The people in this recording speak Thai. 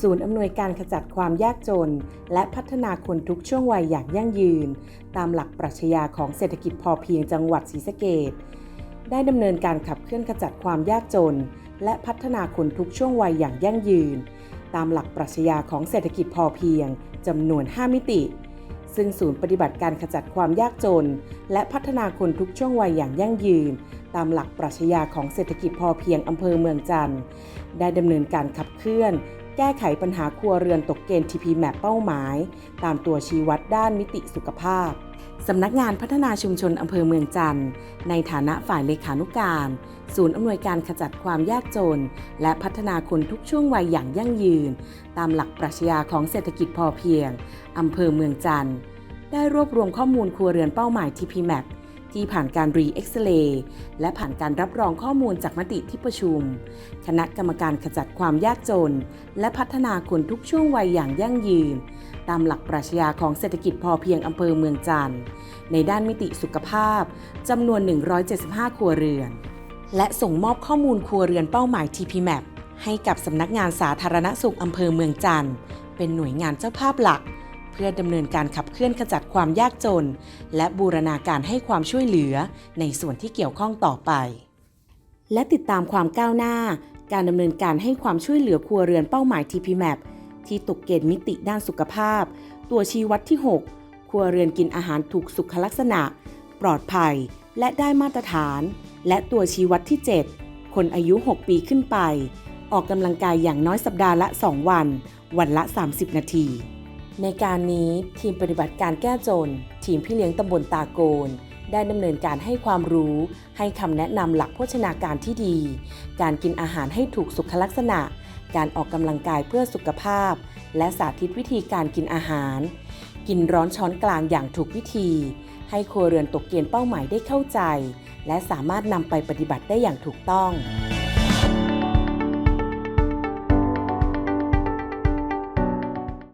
ศูนย์อำนวยการขจัดความยากจน และพัฒนาคนทุกช่วงวัยอย่างยั่งยืน ตามหลักปรัชญาของเศรษฐกิจพอเพียงจังหวัดศรีสะเกษได้ดำเนินการขับเคลื่อนขจัดความยากจน และพัฒนาคนทุกช่วงวัยอย่างยั่งยืน ตามหลักปรัชญาของเศรษฐกิจพอเพียงจำนวน 5 มิติ ซึ่งศูนย์ปฏิบัติการขจัดความยากจน และพัฒนาคนทุกช่วงวัยอย่างยั่งยืน ตามหลักปรัชญาของเศรษฐกิจพอเพียงอำเภอเมืองจันทร์ได้ดำเนินการขับเคลื่อน แก้ไขปัญหาครัวเรือนตกเกณฑ์ TP Map เป้าหมาย ตามตัวชี้วัดด้านมิติสุขภาพ สำนักงานพัฒนาชุมชนอำเภอเมืองจันทร์ ในฐานะฝ่ายเลขานุการ ศูนย์อำนวยการขจัดความยากจน และพัฒนาคนทุกช่วงวัยอย่างยั่งยืน ตามหลักปรัชญาของเศรษฐกิจพอเพียงอำเภอเมืองจันทร์ ได้รวบรวมข้อมูลครัวเรือนเป้าหมาย TP Map ที่ผ่านการรีเอ็กซเรย์และผ่านการรับรองข้อมูลจากมติที่ประชุม คณะกรรมการขจัดความยากจน และพัฒนาคนทุกช่วงวัยอย่างยั่งยืน ตามหลักปรัชญาของเศรษฐกิจพอเพียงอำเภอเมืองจันทร์ในด้านมิติสุขภาพจำนวน 175 ครัวเรือน และส่งมอบข้อมูลครัวเรือนเป้าหมาย TP Map ให้กับสำนักงานสาธารณสุขอำเภอเมืองจันทร์เป็นหน่วยงานเจ้าภาพหลัก เพื่อดำเนินการขับเคลื่อนขจัดความยากจน และบูรณาการให้ความช่วยเหลือในส่วนที่เกี่ยวข้องต่อไป และติดตามความก้าวหน้า การดำเนินการให้ความช่วยเหลือครัวเรือนเป้าหมาย TP Map ที่ตกเกณฑ์มิติด้านสุขภาพ ตัวชี้วัดที่ 6 ครัวเรือนกินอาหารถูกสุขลักษณะ ปลอดภัย และได้มาตรฐาน และตัวชี้วัดที่ 7 คนอายุ 6 ปีขึ้นไป ออกกำลังกายอย่างน้อยสัปดาห์ละ 2 วัน วันละ 30 นาที ในการนี้ทีมปฏิบัติการแก้จน ทีมพี่เลี้ยงตำบลตาโกน ได้ดำเนินการให้ความรู้ ให้คำแนะนำหลักโภชนาการที่ดี การกินอาหารให้ถูกสุขลักษณะ การออกกำลังกายเพื่อสุขภาพ และสาธิตวิธีการกินอาหาร กินร้อนช้อนกลางอย่างถูกวิธี ให้ครัวเรือนตกเกณฑ์เป้าหมายได้เข้าใจ และสามารถนำไปปฏิบัติได้อย่างถูกต้อง